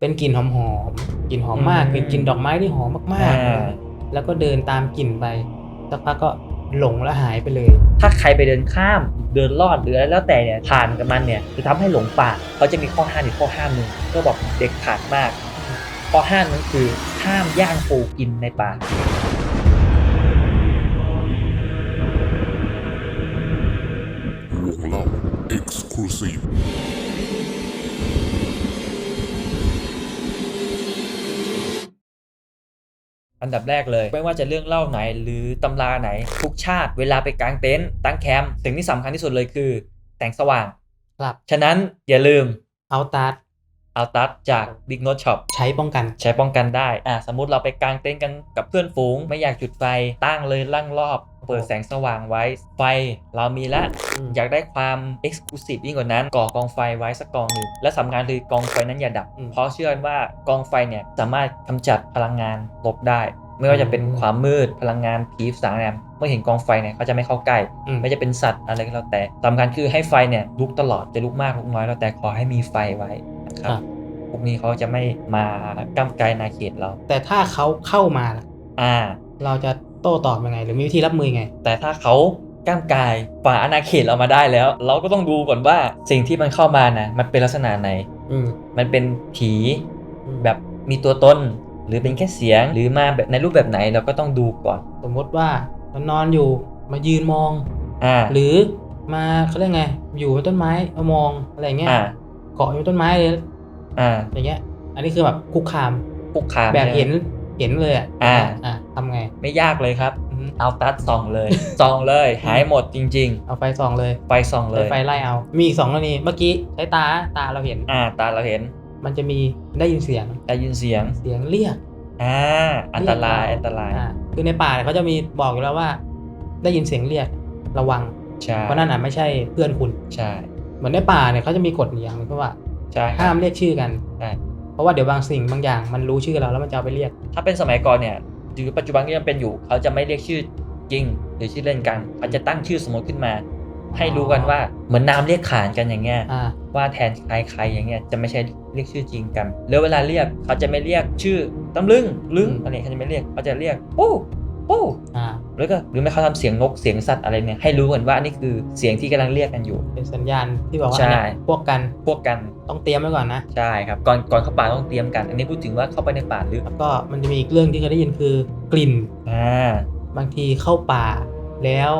เป็นกลิ่นหอมๆกลิ่นหอมมากอืมเป็นกลิ่นดอกไม้ที่หอมมากอ่า ๆ แล้วก็เดินตามกลิ่นไปสักพักก็หลงแล้วหายไปเลย ถ้าใครไปเดินข้ามเดินลอดหรืออะไรแล้วแต่เนี่ยผ่านกับมันเนี่ยจะทำให้หลงป่าเขาจะมีข้อห้ามอยู่ข้อห้ามหนึ่งก็บอกเด็กขาดมากข้อห้ามนั้นคือห้ามย่างปูกินในป่าวงเล่า Exclusive อันดับแรกเลย ไม่ว่าจะเรื่องเล่าไหนหรือตำราไหน ทุกชาติเวลาไปกางเต็นท์ตั้งแคมป์สิ่งที่สำคัญที่สุดเลยคือแสงสว่างครับฉะนั้นอย่าลืมเอาตัด เอาตัดจาก Big Note Shop ใช้ป้องกันใช้ป้องกันได้อ่าสมมุติเราไปกางเต็นท์กันกับเพื่อนฝูง ไม่อยากจุดไฟตั้งเลยลั่งรอบ เปิดแสงสว่างไว้ ไฟเรามีละอืมอยากได้ความ Exclusive ยิ่งกว่านั้น ก่อกองไฟไว้สักกองหนึ่งและสำคัญคือกองไฟนั้นอย่าดับอืมเพราะเชื่อกันว่ากองไฟเนี่ยสามารถกำจัดพลังงานลบได้ ไม่ว่าจะเป็นอืมความมืดพลังงานผีสางแรมเมื่อเห็นกองไฟเนี่ยเขาจะไม่เข้าใกล้อืมไม่จะเป็นสัตว์อะไรก็แล้วแต่สำคัญคือให้ไฟเนี่ยลุกตลอดจะลุกมากลุกน้อยแล้วแต่ขอให้มีไฟไว้นะ คครัรับบพวกนี้เขาจะไม่มาก้ำไกลนาเขตเรา แต่ถ้าเขาเข้ามาล่ะอ่า เราจะโต้ตอบยังไง หรือมีวิธีรับมือยังไง แต่ถ้าเขาก้ามกายฝ่าอาณาเขตเรามาได้แล้ว เราก็ต้องดูก่อนว่าสิ่งที่มันเข้ามานะมันเป็นลักษณะไหน อืมมันเป็นผีอืมแบบมีตัวตนหรือเป็นแค่เสียงหรือมาแบบในรูปแบบไหนเราก็ต้องดูก่อน สมมติว่าเรานอนอยู่มายืนมองอ่าหรือมาเขาเรียกไง อยู่บนต้นไม้เอามองอะไรเงี้ยอ่า เกาะอยู่บนต้นไม้เลยอ่าอย่างเงี้ย อันนี้คือแบบคุกคามคุกคามแบบใช่ไมเห็นเห็นเลยอะอ่าอ่าทำไง ไม่ยากเลยครับอืมเอาตัดส่องเลยส่องเลยหายหมดจริงเอาไฟส่องเลยๆไฟส่องเลใช้ยไฟไล่เอา มีอีกสองกรณีเมื่อกี้ใช้ตาตาเราเห็น อ่า ตาเราเห็น มันจะมีได้ยินเสียงได้ยินเสียงเสียงเรียกอ่าอันตรายเกอันตรายอ่าคือในป่าเนี่ยเขาจะมีบอกอยู่แล้วว่า ได้ยินเสียงเรียกระวังใช่เพราะนั่นอะไม่ใช่เพื่อนคุณใช่ เหมือนในป่าเนี่ยเขาจะมีกฎอย่างหนึงเพราะว่าใช่คห้ารับ มเรียกชื่อกันใช่ เพราะว่าเดี๋ยวบางสิ่งบางอย่างมันรู้ชื่อเราแล้วมันจะเอาไปเรียก ถ้าเป็นสมัยก่อนเนี่ยหรือปัจจุบันก็ยังเป็นอยู่ เขาจะไม่เรียกชื่อจริง หรือชื่อเล่นกันเขาจะตั้งชื่อสมมติขึ้นมา ให้รู้กันว่าเหมือนนามเรียกขานกันอย่างเงี้ย อ่า ว่าแทนใครใครอย่างเงี้ยจะไม่ใช่เรียกชื่อจริงกัน แล้วเวลาเรียกเขาจะไม่เรียกชื่อตำลึงลึงอืม อะไรเขาจะไม่เรียกเขาจะเรียกโอ้ โอ้อ่าแล้วก็หรือไม่เขาทำเสียงนกเสียงสัตว์อะไรเนี่ยให้รู้กันว่านี่คือเสียงที่กำลังเรียกกันอยู่ เป็นสัญญาณที่บอกว่าใช่เนี่ยพวกกันพวกกันต้องเตรียมไว้ก่อนนะใช่ครับก่อนก่อนเข้าป่าต้องเตรียมกัน อันนี้พูดถึงว่าเข้าไปในป่าลึกแล้วก็มันจะมีอีกเรื่องที่เคยได้ยินคือกลิ่นอ่าบางทีเข้าป่าแล้ว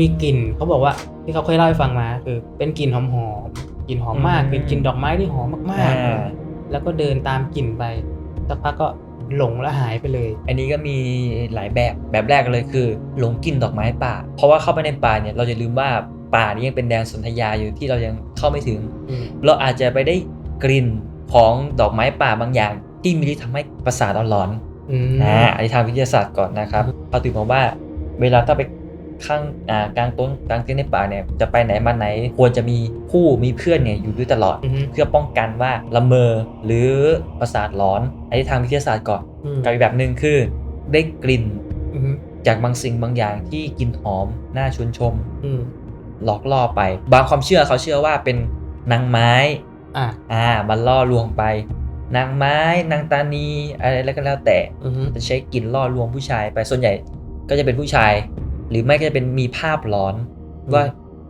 มีกลิ่นเขาบอกว่าที่เขาเคยเล่าให้ฟังมาคือเป็นกลิ่นหอมๆกลิ่นหอมมากอืมเป็นกลิ่นดอกไม้ที่หอมมากอ่าๆแล้วก็เดินตามกลิ่นไป สักพักก็หลงแล้วหายไปเลย อันนี้ก็มีหลายแบบแบบแรกเลยคือ หลงกลิ่นดอกไม้ป่า เพราะว่าเข้าไปในป่าเนี่ยเราจะลืมว่าป่านี้ยังเป็นแดนสนธยาอยู่ที่เรายังเข้าไม่ถึงอืมเราอาจจะไปได้กลิ่นของดอกไม้ป่าบางอย่าง ที่มีฤทธิ์ทำให้ประสาทเราหลอนอืมอ่าอันนี้ทางวิทยาศาสตร์ก่อนนะครับเขาถือมาว่าเวลาถ้าไป ข้างอ่ากลางต้นกลางเต็นท์ในป่าเนี่ยจะไปไหนมาไหนควรจะมีคู่มีเพื่อนเนี่ยอยู่ด้วยตลอดอืมเพื่อป้องกันว่าละเมอหรือประสาทหลอนอันนี้ทางวิทยาศาสตร์ก่อนอืมกับอีกแบบหนึ่งคือได้กลิ่นอืมจากบางสิ่งบางอย่างที่กลิ่นหอมน่าชวนชมอืมหลอกล่อไป บางความเชื่อเขาเชื่อว่าเป็นนางไม้อะอ่ามันล่อลวงไปนางไม้นางตานีอะไรแล้วก็แล้วแต่อืมจะใช้กลิ่นล่อลวงผู้ชายไปส่วนใหญ่ก็จะเป็นผู้ชาย หรือไม่ก็จะเป็นมีภาพหลอนว่า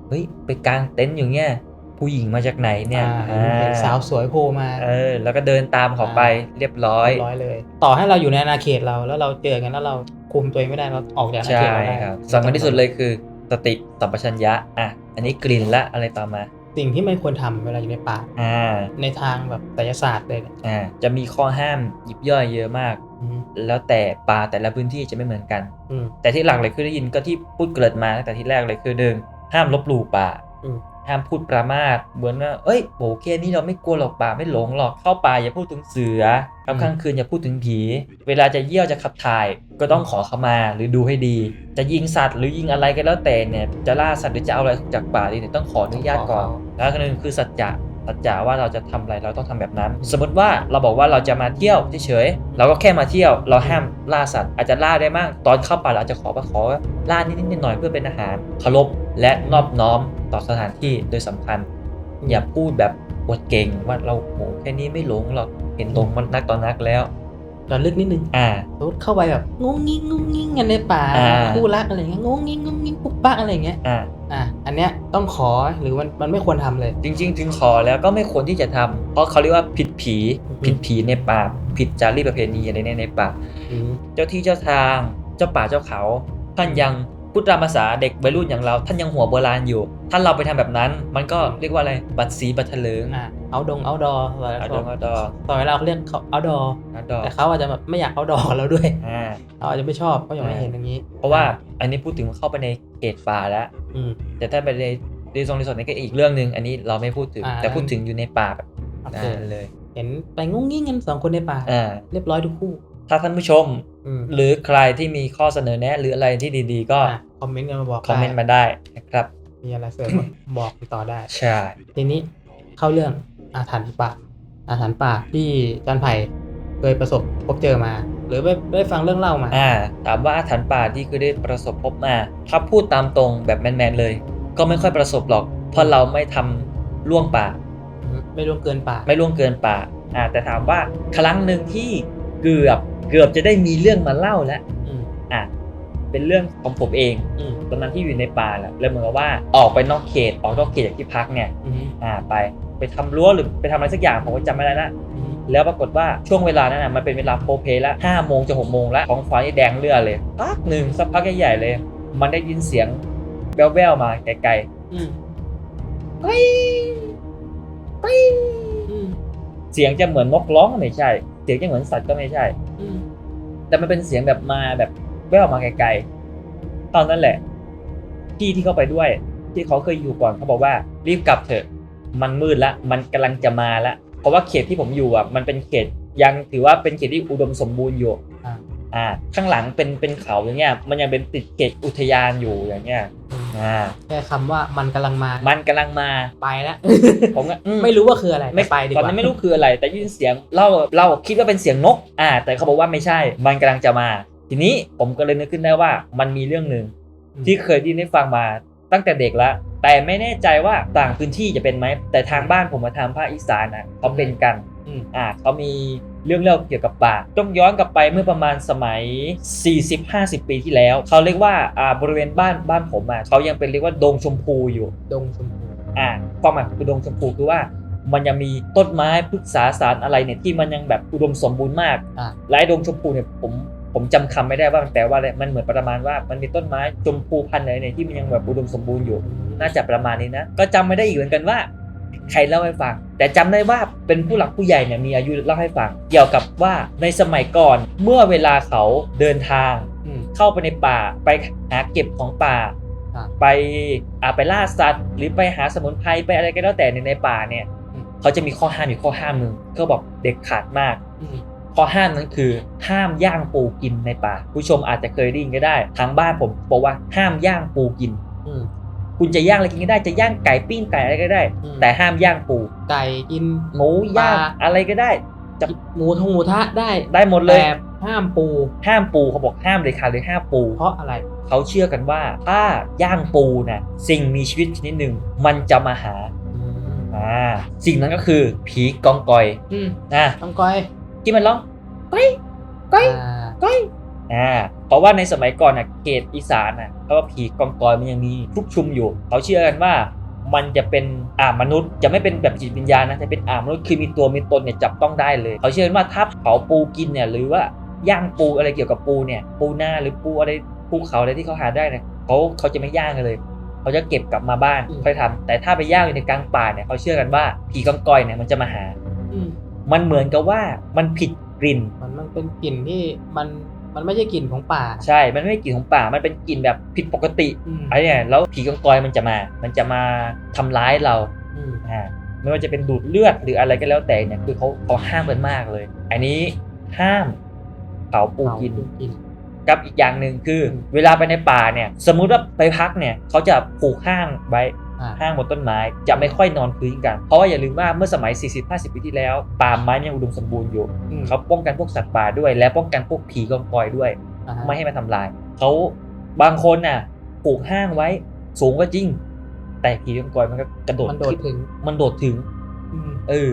เฮ้ยไปกางเต็นท์อยู่เงี้ยผู้หญิงมาจากไหนเนี่ยอ่าเห็นสาวสวยโผล่มาเออแล้วก็เดินตามเขาไปเรียบร้อยเรียบร้อยเลย ต่อให้เราอยู่ในอาณาเขตเราแล้วเราเจอกันแล้วเราคุมตัวเองไม่ได้เราออกจากอาณาใช่เขตเราได้ครับสำคัญที่สุดเลยคือสติสัมปชัญญะอะอันนี้กลิ่นละอะไรต่อมา สิ่งที่ไม่ควรทำเวลาอยู่ในป่าอ่าในทางแบบไสยศาสตร์เลยเนี่ยอ่าจะมีข้อห้ามยิบย่อยเยอะมากอืม แล้วแต่ป่าแต่ละพื้นที่จะไม่เหมือนกันอืมแต่ที่หลักเลยคือได้ยินก็ที่พูดเกริดมาตั้งแต่ที่แรกเลยคือเดินห้ามลบหลู่ป่าอืมห้ามพูดประมาทเหมือนว่าเอ้ยโอเคนี่เราไม่กลัวหรอกป่าไม่หลงหรอกเข้าป่าอย่าพูดถึงเสือเข้าอืมกลางคืนอย่าพูดถึงผี เวลาจะเยี่ยวจะขับถ่าย ก็ต้องขอเข้ามาหรือดูให้ดี จะยิงสัตว์หรือยิงอะไรก็แล้วแต่เนี่ยจะล่าสัตว์หรือจะเอาอะไรจากป่าดีเนี่ยต้องขออนุญาตก่อนแล้วก็หนึ่งคือสัจจะ สัจจะว่าเราจะทำอะไรเราต้องทำแบบนั้น สมมติว่าเราบอกว่าเราจะมาเที่ยวเฉยๆเราก็แค่มาเที่ยว เราห้ามล่าสัตว์อาจจะล่าได้มั่งตอนเข้าป่าเราจะขอมาขอล่านิดๆหน่อยๆเพื่อเป็นอาหารเคารพและนอบน้อมต่อสถานที่โดยสำคัญ อย่าพูดแบบอวดเก่งว่าเราโหแค่นี้ไม่หลงหรอกเห็นหลงมันนักต่อนักแล้ว ตอนลึกนิดนึงอ่าสมมติเข้าไปแบบงงงิ้งงงงิ้งกันในป่าอ่า คู่รักอะไรเงี้ยงงงิ้งงงงิ้งปุ๊บปั๊กอะไรเงี้ยอ่าอะอันเนี้ยต้องขอหรือมันมันไม่ควรทำเลย จริง ๆ ถึงขอแล้วก็ไม่ควรที่จะทำเพราะเขาเรียกว่าผิดผีอือฮึ ผิดผีในป่าผิดจารีตประเพณีอะไรเนี่ยในป่า อืม เจ้าที่เจ้าทางเจ้าป่าเจ้าเขา ท่านยัง พูดตามภาษาเด็กวัยรุ่นอย่างเรา ท่านยังหัวโบราณอยู่ถ้าเราไปทำแบบนั้น มันก็เรียกว่าอะไร บัตรสีบัตรเถลิงอะเอาดงเอาดอเอาดองเอาดอต่อเวลาเขาเรียกเขาเอาดอเอาดอแต่เขาอาจจะแบบไม่อยากเอาดอกับเราด้วยอ่าเขาอาจจะไม่ชอบเขาอยากไม่เห็นอย่างนี้ เพราะว่าอันนี้พูดถึงเข้าไปในเขตป่าแล้วอืมแต่ถ้าไปในรีสอร์ทรีสอร์ทนี่ก็อีกเรื่องหนึ่งอันนี้เราไม่พูดถึงอ่าแต่พูดถึงอยู่ในป่าแบบโอเคนั้นเลย เห็นไปงงงิ้งกันสองคนในป่าอ่าเรียบร้อยทุกคู่ ถ้าท่านผู้ชม อืมหรือใครที่มีข้อเสนอแนะ หรืออะไรที่ดีๆ ก็อะคอมเมนต์กันมาบอกคอมเมนต์ได้มาได้นะครับ มีอะไรเสริมบอกต่อได้ ใช่ ทีนี้เข้าเรื่องอาถรรพ์ป่าอาถรรพ์ป่าที่อาจารย์ไผ่เคยประสบพบเจอมา หรือได้ได้ฟังเรื่องเล่ามา อ่า ถามว่าอาถรรพ์ป่าที่คือได้ประสบพบมา ถ้าพูดตามตรงแบบแมนๆเลย ก็ไม่ค่อยประสบหรอก เพราะเราไม่ทำล่วงป่า ไม่ล่วงเกินป่า ไม่ล่วงเกินป่าอ่าแต่ถามว่าครั้งหนึ่งที่ เกือบเกือบจะได้มีเรื่องมาเล่าแล้วอืมอะเป็นเรื่องของผมเองอืมตอนนั้นที่อยู่ในป่าแหละแล้วเหมือนกับว่าออกไปนอกเขตออกนอกเขตจากที่พักเนี่ยอืมอ่าไปไปทำรั้วหรือไปทำอะไรสักอย่างผมก็จำไม่ได้ละอืมแล้วปรากฏว่าช่วงเวลานั้นน่ะมันเป็นเวลาโปรเพลแล้วห้าโมงจะหกโมงแล้วท้องฟ้านี่แดงเลือดเลยพักหนึ่งสักพักใหญ่ๆเลย มันได้ยินเสียงแว่วๆมาไกลอืมๆปิ้งปิ้งอืมเสียงจะเหมือนนกร้องก็ไม่ใช่ เสียงจะเหมือนสัตว์ก็ไม่ใช่ อืมแต่มันเป็นเสียงแบบมาแบบแว่วมาไกลๆ ตอนนั้นแหละพี่ที่เข้าไปด้วย ที่เขาเคยอยู่ก่อนเขาบอกว่า รีบกลับเถอะ มันมืดละ มันกำลังจะมาละ เพราะว่าเขตที่ผมอยู่อะ มันเป็นเขตยังถือว่าเป็นเขตที่อุดมสมบูรณ์อยู่ อ่า อ่า ข้างหลังเป็นเป็นเขาอย่างเงี้ย มันยังเป็นติดเขตอุทยานอยู่อย่างเงี้ย อืมอ่าแค่คำว่ามันกำลังมามันกำลังมาไปแล้ว ผมก็อืไม่รู้ว่าคืออะไรไม่ไปดีกตอนว่านั้นไม่รู้คืออะไร แต่ยินเสียงเล่าเราคิดว่าเป็นเสียงนก อ่า แต่เขาบอกว่าไม่ใช่ มันกำลังจะมา ทีนี้ผมก็เลยนึกขึ้นได้ว่ามันมีเรื่องหนึ่งอืมที่เคยได้ยินได้ฟังมาตั้งแต่เด็กแล้วแต่ไม่แน่ใจว่าต่างพื้นที่จะเป็นไหมแต่ทางบ้านผมมาทางภาคอีสานนะเขาเป็นกัน อืมอ่าเขามีเรื่องเล่าเกี่ยวกับป่าต้องย้อนกลับไปเมื่อประมาณสมัย 40-50 ปีที่แล้ว เขาเรียกว่าอ่าบริเวณบ้านบ้านผมอะเขายังเป็นเรียกว่าดงชมพูอยู่ดงชมพูอ่าความหมายคือดงชมพูคือว่ามันยังมีต้นไม้พฤกษาสารอะไรเนี่ยที่มันยังแบบอุดมสมบูรณ์มากอ่าและไอ้ดงชมพูเนี่ยผมผมจำคำไม่ได้ว่ามันแปลว่าอะไร มันเหมือนประมาณว่ามันมีต้นไม้ชมพูพันธุ์อะไรเนี่ยที่มันยังแบบอุดมสมบูรณ์อยู่ น่าจะประมาณนี้นะ ก็จำไม่ได้อีกเหมือนกันว่า ใครเล่าให้ฟัง แต่จำได้ว่าเป็นผู้หลักผู้ใหญ่เนี่ยมีอายุเล่าให้ฟัง เกี่ยวกับว่าในสมัยก่อนเมื่อเวลาเขาเดินทางอืมเข้าไปในป่าไปหาเก็บของป่าอ่าไปอ่าไปล่าสัตว์ หรือไปหาสมุนไพรไปอะไรก็แล้วแต่ในในป่าเนี่ยอืมเขาจะมีข้อห้ามอยู่ข้อห้ามหนึ่งเขาบอกเด็ดขาดมากอืมข้อห้ามนั้นคือห้ามย่างปูกินในป่า ผู้ชมอาจจะเคยได้ยินก็ได้ทางบ้านผมบอกว่าห้ามย่างปูกินอืม คุณจะย่างอะไรกินก็ได้จะย่างไก่ปิ้งไก่อะไรก็ได้ อืม แต่ห้ามย่างปูไก่กิน หมูย่างปลา อะไรก็ได้ จะ หมูทงหมูทะได้ได้หมดเลย แต่ห้ามปู ห้ามปูเขาบอกห้ามเลยค่ะเลยห้ามปู เพราะอะไร เขาเชื่อกันว่าถ้าย่างปูนะสิ่งมีชีวิตชนิดหนึ่งมันจะมาหาอืมอ่าสิ่งนั้นก็คือผีกองกอยอืมนะต้องก้อยที่มันร้องก้อยก้อยอ่าก้อย อ่าเพราะว่าในสมัยก่อนน่ะเขตอีสานน่ะเพราะว่าผีกองกอยมันยังมีทุกชุมอยู่ เขาเชื่อกันว่ามันจะเป็นอ่ามนุษย์จะไม่เป็นแบบจิตวิญญาณนะจะเป็นอ่ามนุษย์คือมีตัวมีตนเนี่ยจับต้องได้เลย เขาเชื่อกันว่าถ้าเผาปูกินเนี่ยหรือว่าย่างปูอะไรเกี่ยวกับปูเนี่ย ปูหน้าหรือปูอะไรภูเขาอะไรที่เขาหาได้เนี่ยเขาเขาจะไม่ย่างกันเลยเขาจะเก็บกลับมาบ้านค่อยทำแต่ถ้าไปย่างอยู่ในกลางป่าเนี่ยเขาเชื่อกันว่าผีกองกอยเนี่ยมันจะมาหาอืมมันเหมือนกับว่ามันผิดกลิ่น มันมันเป็นกลิ่นที่มัน มันไม่ใช่กลิ่นของป่า ใช่ มันไม่ใช่กลิ่นของป่า มันเป็นกลิ่นแบบผิดปกติอืมไอ้เนี่ยแล้วผีกองกอยมันจะมา มันจะมาทำร้ายเราอืมอ่าไม่ว่าจะเป็นดูดเลือดหรืออะไรก็แล้วแต่เนี่ยคือเขาเขาห้ามกันมากเลย อันนี้ห้ามเผาปูกินเผากินกับอีกอย่างหนึ่งคืออืมเวลาไปในป่าเนี่ย สมมุติว่าไปพักเนี่ยเขาจะผูกห้างไว้ อ่าห้างบนต้นไม้จะไม่ค่อยนอนพื้นกัน เพราะว่าอย่าลืมว่าเมื่อสมัย 40-50 ปีที่แล้ว ป่าไม้ยังอุดมสมบูรณ์อยู่อืมเขาป้องกันพวกสัตว์ป่าด้วย และป้องกันพวกผีกองกอยด้วยอ่าฮะไม่ให้มาทำลาย เขาบางคนน่ะปลูกห้างไว้สูงก็จริง แต่ผีกองกอยมันก็กระโดดมันโดดขึ้นถึงมันโดดถึงอืมเออ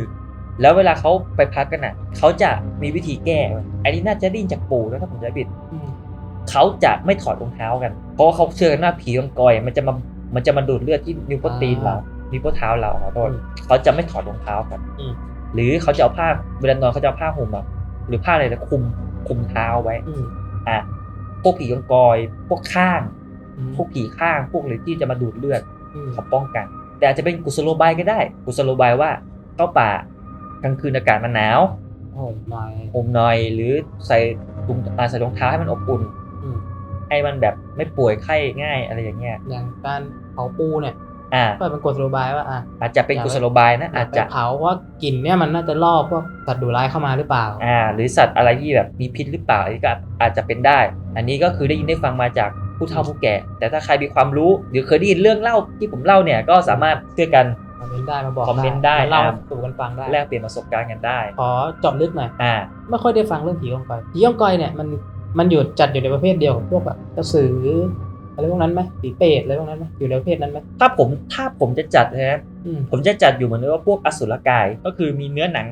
แล้วเวลาเขาไปพักกันอะเขาจะมีวิธีแก้เว้ยอันนี้น่าจะได้ยินจากปู่นะถ้าผมจะไม่ผิดอืมเขาจะไม่ถอดรองเท้ากัน เพราะว่าเขาเชื่อกันว่าผีกองกอย มันจะมา มันจะมาดูดเลือดที่นิ้วโป้งตีนเรานิ้วโป้งเท้าเราขอโทษเขาจะไม่ถอดรองเท้ากันอืมหรือเขาจะเอาผ้าเวลานอนเขาจะเอาผ้าห่มอะหรือผ้าอะไรนะคลุมคลุมเท้าไว้อืมอะพวกผีกองกอยพวกข้างอืมพวกผีข้างพวกอะไรที่จะมาดูดเลือดอืมเขาป้องกัน แต่อาจจะเป็นกุศโลบายก็ได้ กุศโลบายว่าเข้าป่ากลางคืนอากาศมันหนาวโอ้ไม่ห่มหน่อยหรือใส่ถุงอ่าใส่รองเท้าให้มันอบอุ่นอืมให้มันแบบไม่ป่วยไข้ง่ายอะไรอย่างเงี้ยอย่างการ เผาปูเนี่ยอ่าก็เป็นกฎนโยบายว่าอะอาจจะเป็นกุศโลบายนะอาจไปจะเผาเพราะว่ากลิ่นเนี่ยมันน่าจะล่อพวกสัตว์ดุร้ายเข้ามาหรือเปล่าอ่าหรือสัตว์อะไรที่แบบมีพิษหรือเปล่าอันนี้ก็อาจจะเป็นได้ อันนี้ก็คือได้ยินได้ฟังมาจากผู้เฒ่าผู้แก่ แต่ถ้าใครมีความรู้หรือเคยได้ยินเรื่องเล่าที่ผมเล่าเนี่ยก็สามารถเชื่อกันคอมเมนต์ได้มาบอกคอมเมนต์ได้มาเล่าอ่าสู่กันฟังได้แลกเปลี่ยนประสบการณ์กันได้ขอเจาะลึกหน่อยอ่าไม่ค่อยได้ฟังเรื่องผีกองกอยผีกองกอยเนี่ยมันมันอยู่จัดอยู่ในประเภทเดียวกับพวกแบบกระสือ อะไรพวกนั้นไหมผีเปรตอะไรพวกนั้นไหมอยู่ในประเภทนั้นไหมถ้าผมถ้าผมจะจัดนะอืม ผมจะจัดอยู่เหมือนว่าพวกอสุรกายก็คือมีเนื้อหนัง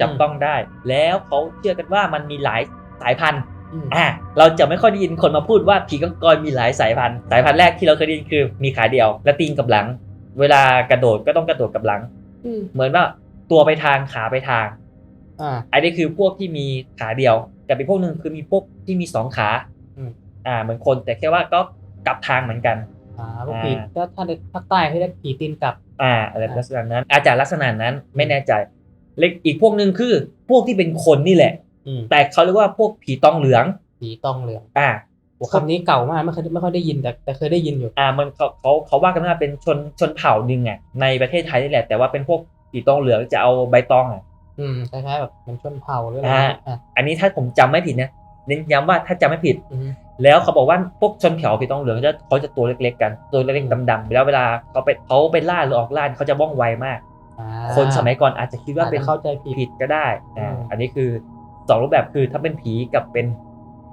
จับต้องได้ แล้วเขาเชื่อกันว่ามันมีหลายสายพันธุ์อืม อ่าเราจะไม่ค่อยได้ยินคนมาพูดว่าผีกังกรมีหลายสายพันธุ์สายพันธุ์แรกที่เราเคยได้ยินคือมีขาเดียว และตีนกับหลัง เวลากระโดดก็ต้องกระโดดกับหลัง อืมเหมือนว่าตัวไปทางขาไปทาง อ่า อันนี้คือพวกที่มีขาเดียวกับอีกพวกหนึ่งคือมีพวกที่มีสองขาอืม อ่า เหมือนคนแต่แค่ว่าก็ กลับทางเหมือนกันอ่าพวกอ่าผีถ้าถ้าในภาคใต้เขาเรียกผีตีนกลับอ่าอะไรลักษณะนั้น อาจจะลักษณะนั้นไม่แน่ใจเล็กอีกพวกหนึ่งคือพวกที่เป็นคนนี่แหละอืมแต่เขาเรียกว่าพวกผีตองเหลือง ผีตองเหลือง อ่าโอ้คำนี้เก่ามากไม่เคยไม่ค่อยได้ยินแต่แต่เคยได้ยินอยู่ อ่า มันเขาเขาเขาว่ากันว่าเป็นชนชนเผ่าหนึ่งอะในประเทศไทยนี่แหละ แต่ว่าเป็นพวกผีตองเหลืองจะเอาใบตองอะอืมคล้ายๆแบบมันชนเผ่าหรืออะไรอ่าอะอันนี้ถ้าผมจำไม่ผิดนะ เน้นย้ำว่าถ้าจำไม่ผิดอืมแล้วเขาบอกว่าพวกชนเผ่าผีตองเหลืองจะเขาจะตัวเล็กๆกัน ตัวเล็กๆดำๆแล้วเวลาเขาไปเขาไปล่าหรือออกล่าเขาจะว่องไวมากอ่าคนสมัยก่อนอาจจะคิดว่าเป็นอจจะเข้าใจผิดผิดก็ได้อ่าอืมอันนี้คือสองรูปแบบคือถ้าเป็นผีกับเป็น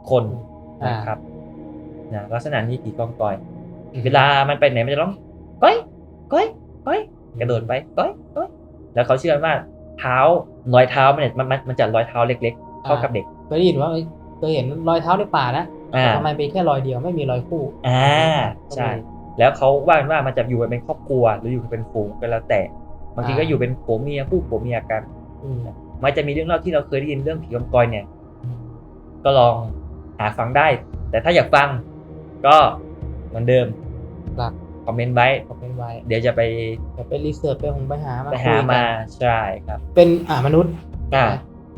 คนอ่านนะครับนะลักษณะนี้ผีกองกอยอืมเวลามันไปไหนมันจะร้องก้อยก้อยก้อยกระโดดไปก้อยก้อยแล้วเขาเชื่อว่าเท้ารอยเท้ามันเนี่ยมันมันมันจะรอยเท้าเล็ก ๆเท่ากับเด็กเคยได้ยินว่า เอ้ยเคยเห็นรอยเท้าในป่านะอ่าแต่ทำไมเป็นแค่รอยเดียวไม่มีรอยคู่อ่าใช่ แล้วเขาว่ากันว่ามันจะอยู่กันเป็นครอบครัวหรืออยู่กันเป็นฝูงก็แล้วแต่บางทีก็อยู่เป็นผัวเมียคู่ผัวเมียกัน อืม มันจะมีเรื่องเล่าที่เราเคยได้ยินเรื่องผีกองกอยเนี่ย ก็ลองหาฟังได้ แต่ถ้าอยากฟังก็เหมือนเดิมครับ คอมเมนต์ไว้ ผมเป็นไว้เดี๋ยวจะไปเดี๋ยวไปรีเสิร์ชไปหงไปหามาไปคุหายกันมาใช่ครับ เป็นอ่ามนุษย์อ่า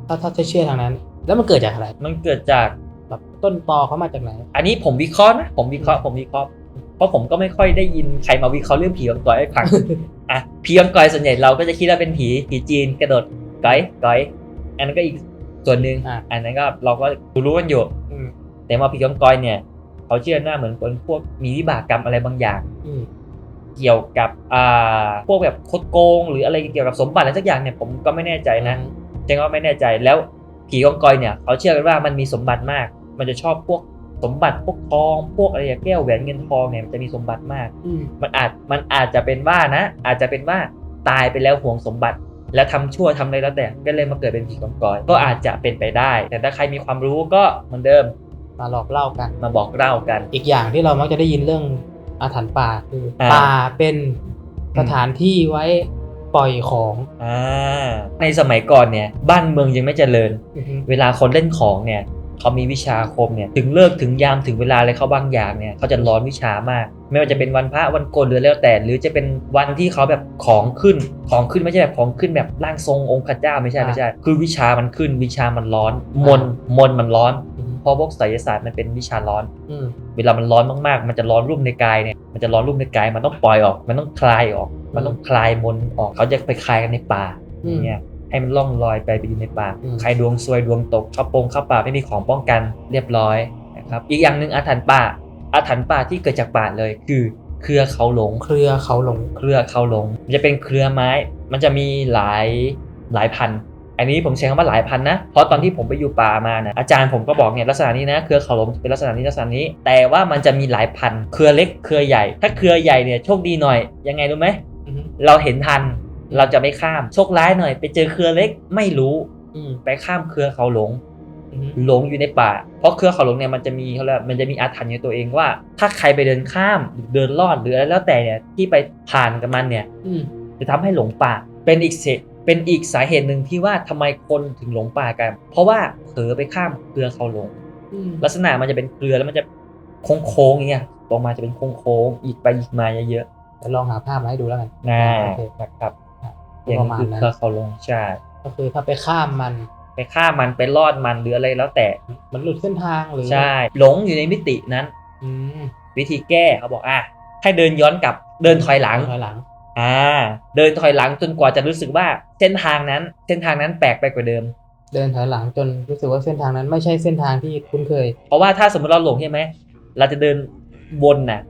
ถ้าถ้าจะเชื่อทางนั้น แล้วมันเกิดจากอะไร มันเกิดจากแบบต้นตอเขามาจากไหน อันนี้ผมวิเคราะห์นะผมวิเคราะห์ผมวิเคราะห์เพราะผมก็ไม่ค่อยได้ยินใครมาวิเคราะห์เรื่องผีกองกอยให้ฟังอะผีกองกอยส่วนใหญ่เราก็จะคิดว่าเป็นผีผีจีนกระโดดก้อยก้อย อันนั้นก็อีกส่วนหนึ่งอะอันนั้นก็เราก็รู้กันอยู่อืมแต่ว่าผีกองกอยเนี่ยเขาเชื่อหน้าเหมือนคนพวกมีวิบากกรรมอะไรบางอย่างอืมเกี่ยวกับอ่าพวกแบบคดโกง หรืออะไรเกี่ยวกับสมบัติอะไรสักอย่างเนี่ยผมก็ไม่แน่ใจนะจริงก็ไม่แน่ใจแล้ว ผีกองกอยเนี่ยเขาเชื่อกันว่ามันมีสมบัติมาก มันจะชอบพวกสมบัติพวกทองพวกอะไรอย่างแก้วแหวนเงินทองเนี่ยมันจะมีสมบัติมากอืมมันอาจมันอาจจะเป็นว่านะ อาจจะเป็นว่าตายไปแล้วห่วงสมบัติ แล้วทำชั่วทำอะไรแล้วแต่ก็เลยมาเกิดเป็นผีกองกอย ก็อาจจะเป็นไปได้ แต่ถ้าใครมีความรู้ก็เหมือนเดิมมาหลอกเล่ากันมาบอกเล่ากัน อีกอย่างที่เรามักจะได้ยินเรื่องอาถรรพ์ป่าคืออาป่าเป็นสถานที่ไว้ ปล่อยของอ่าในสมัยก่อนเนี่ยบ้านเมืองยังไม่เจริญ อือฮึ เวลาคนเล่นของเนี่ย เขามีวิชาอาคมเนี่ยถึงเลิกถึงยามถึงเวลาอะไรเขาบางอย่างเนี่ยเขาจะร้อนวิชามาก ไม่ว่าจะเป็นวันพระวันโกนหรือแล้วแต่ หรือจะเป็นวันที่เขาแบบของขึ้น ของขึ้นไม่ใช่แบบของขึ้นแบบร่างทรงองค์พระเจ้าไม่ใช่ไม่ใช่ คือวิชามันขึ้น วิชามันร้อน มนต์มนต์มันร้อนอือฮึเพราะพวกไสยศาสตร์มันเป็นวิชาร้อนอืมเวลามันร้อนมากๆ มันจะร้อนรุ่มในกายเนี่ย มันจะร้อนรุ่มในกาย มันต้องปล่อยออก มันต้องคลายออก มันต้องคลายมนต์ออก เขาจะไปคลายกันในป่าอือมย่างเงี้ย ให้มันล่องลอยไปไปอยู่ในป่าอืมใครดวงซวยดวงตกเข้าโปงเข้าป่าไม่มีของป้องกันเรียบร้อยนะครับอีกอย่างหนึ่งอาถรรพ์ป่า อาถรรพ์ป่าที่เกิดจากป่าเลยคือเครือเขาหลง เครือเขาหลง เครือเขาหลง มันจะเป็นเครือไม้ มันจะมีหลายหลายพัน อันนี้ผมใช้คำว่าหลายพันนะ เพราะตอนที่ผมไปอยู่ป่ามานะอาจารย์ผมก็บอกเนี่ยลักษณะนี้นะ เครือเขาหลงเป็นลักษณะนี้ลักษณะนี้ แต่ว่ามันจะมีหลายพัน เครือเล็ก เครือใหญ่ ถ้าเครือใหญ่เนี่ยโชคดีหน่อย ยังไงรู้ไหมอือฮึเราเห็นทัน เราจะไม่ข้ามโชคร้ายหน่อย ไปเจอเครือเล็กไม่รู้ อืมไปข้ามเครือเขาหลงอืมหลงอยู่ในป่า เพราะเครือเขาหลงเนี่ยมันจะมีเขาเรียกมันจะมีอาถรรพ์ในตัวเองว่า ถ้าใครไปเดินข้ามหรือเดินลอดหรืออะไรแล้วแต่เนี่ยที่ไปผ่านกับมันเนี่ยอืมจะทำให้หลงป่า เป็นอีกเสเป็นอีกสาเหตุหนึ่งที่ว่าทำไมคนถึงหลงป่ากัน เพราะว่าเผลอไปข้ามเครือเขาหลงอืมลักษณะมันจะเป็นเครือแล้วมันจะโค้งๆอย่างเงี้ยตรงมาจะเป็นโค้งๆอีกไปอีกมาเยอะเดี๋ยวลองหาภาพมาให้ดูแล้วกันๆนะโอเคนะครับ อะอย่างประนี้มาณคือนั้นเครือเขาหลงใช่ก็คือถ้าไปข้ามมันไปข้ามมันไปลอดมันหรืออะไรแล้วแต่มันหลุดเส้นทางหรือใช่หลงอยู่ในมิตินั้นอืมวิธีแก้เขาบอกอะให้เดินย้อนกลับเดินถอยหลังถอยหลังอ่าเดินถอยหลังจนกว่าจะรู้สึกว่าเส้นทางนั้น เส้นทางนั้นแปลกไปกว่าเดิม เดินถอยหลังจนรู้สึกว่าเส้นทางนั้นไม่ใช่เส้นทางที่คุ้นเคย เพราะว่าถ้าสมมติเราหลงใช่ไหมเราจะเดินวนน่ะ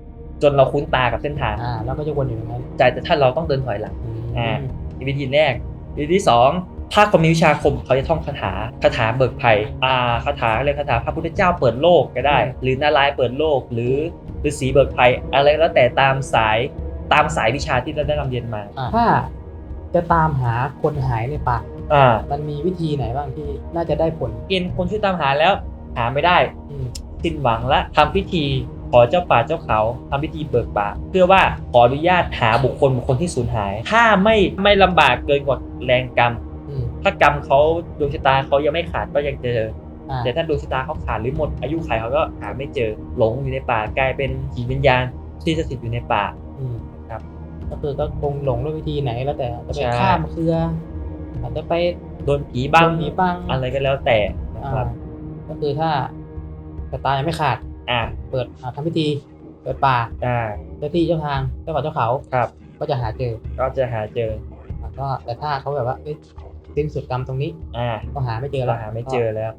จนเราคุ้นตากับเส้นทางอ่าแล้วก็จะวนอยู่อย่างนั้นใจแต่ถ้าเราต้องเดินถอยหลังอืมอ่านี่ วิธีแรก วิธีที่สองถ้าคนมีวิชาคมเขาจะท่องคาถาคาถาเบิกภัยอ่าคาถาเรียกคาถาพระพุทธเจ้าเปิดโลกก็ได้ หรือนารายณ์เปิดโลก หรือฤาษีเบิกภัย อะไรก็แล้วแต่ตามสายตามสายวิชาที่เราได้นำเรียนมาอ่าถ้าจะตามหาคนหายในป่าอ่ามันมีวิธีไหนบ้างที่น่าจะได้ผลเกณฑ์คนช่วยตามหาแล้ว หาไม่ได้อืมสิ้นหวังและทำพิธี ขอเจ้าป่าเจ้าเขาทำพิธีเบิกป่าเพื่อว่าขออนุญาตหาบุคคลบุคคลที่สูญหาย ถ้าไม่ไม่ลำบากเกินกว่าแรงกรรมอืมถ้ากรรมเขาดวงชะตาเขายังไม่ขาดก็ยังเจออ่าแต่ถ้าดวงชะตาเขาขาดหรือหมดอายุขัยเขาก็หาไม่เจอหลงอยู่ในป่ากลายเป็นผีวิญญาณที่สถิตอยู่ในป่าอืมครับ ก็คือก็คงหลงด้วยวิธีไหนแล้วแต่จะไปใช่ข้ามเครืออาจจะไปโดนผีบ้างโดนผีบ้างอะไรก็แล้วแต่นะอ่าครับก็คือถ้าชะตายังไม่ขาด อ่าเปิดอ่าทำพิธีเปิดป่าอ่าเจ้าที่เจ้าทางเจ้าป่าเจ้าเขาครับ ก็จะหาเจอก็จะหาเจอแล้วก็แต่ถ้าเขาแบบว่าเอ้ยสิ้นสุดกรรมตรงนี้อ่าก็หาไม่เจอเราแล้วหาไม่เจอแล้ว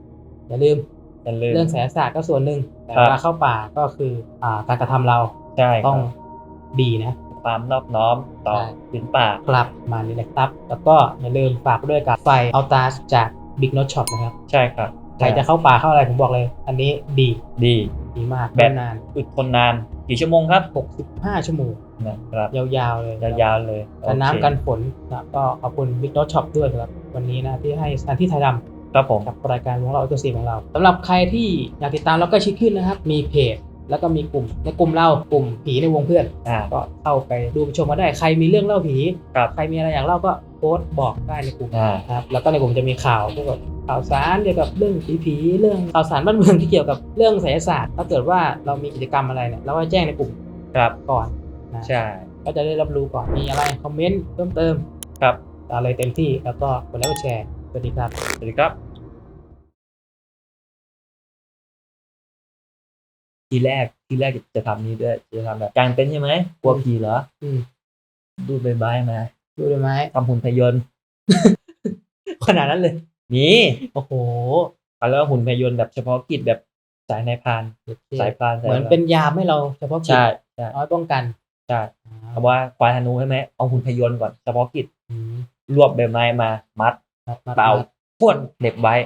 อย่าลืมอย่าลืมเรื่องแสยศาสตร์ก็ส่วนหนึ่งแต่ครับเวลาเข้าป่าก็คืออ่าการกระทำเราใช่คต้องรับดีนะ ความนอบน้อมต่อใช่ ผืนป่า ครับมานี่แหละครับ แล้วก็อย่าลืมฝากด้วยกับไฟอัลตาจาก Big Note Shop นะครับ ใช่ครับใครจะเข้าป่าเข้าอะไรผมบอกเลย อันนี้ดี ดี ดีมากแบบนานอึดทนนาน กี่ชั่วโมงครับ 65 ชั่วโมงนะครับยาวๆเลยยาวๆเลยกันโอเคน้ำกันฝนนะก็ขอบคุณ Big Note Shop ด้วยสำหรับวันนี้นะที่ให้สถานที่ถ่ายทำครับผมกับรายการวงเราอัลตัวซีของเราสำหรับใครที่อยากติดตามเราก็ชิดขึ้นนะครับ มีเพจแล้วก็มีกลุ่มในกลุ่มเรากลุ่มผีในวงเพื่อนอ่าก็เข้าไปดูไปชมมาได้ใครมีเรื่องเล่าผีครับใครมีอะไรอยากเล่าก็โพสต์บอกได้ในกลุ่มอ่านะครับแล้วก็ในกลุ่มจะมีข่าวพวกแบบ ข่าวสารเกี่ยวกับเรื่องผีผีๆเรื่องข่าวสารบ้านเมืองที่เกี่ยวกับเรื่องไสยศาสตร์ถ้าเกิดว่าเรามีกิจกรรมอะไรเนี่ยเราก็แจ้งในกลุ่มครับก่อนนะใช่ ก็จะได้รับรู้ก่อนมีอะไรคอมเมนต์เพิ่มเติมครับอะไรเต็มที่แล้วก็กดไลค์กดแชร์สวัสดีครับสวัสดีครับ ทีแรกทีแรกจะทำนี้ด้วยจะทำแบบกางเต็นท์ใช่ไหมกลัวผีเหรออืมดูใบไม้มาดูได้ไหมทำหุ่นพยนต์ ขนาดนั้นเลย นี่โอ้โหเขาเรียกว่าหุ่นพยนต์แบบเฉพาะกิจแบบสายนายพรานสายพรานสายเหมือนเป็นยามให้เราเฉพาะกิจใช่ใช่เอาไว้ป้องกันใช่คำว่าควายธนูใช่ไหมเอาหุ่นพยนต์ก่อนเฉพาะกิจอืมรวบใบไม้มา มัดครับมเป่าครับพวดเหน็บไว้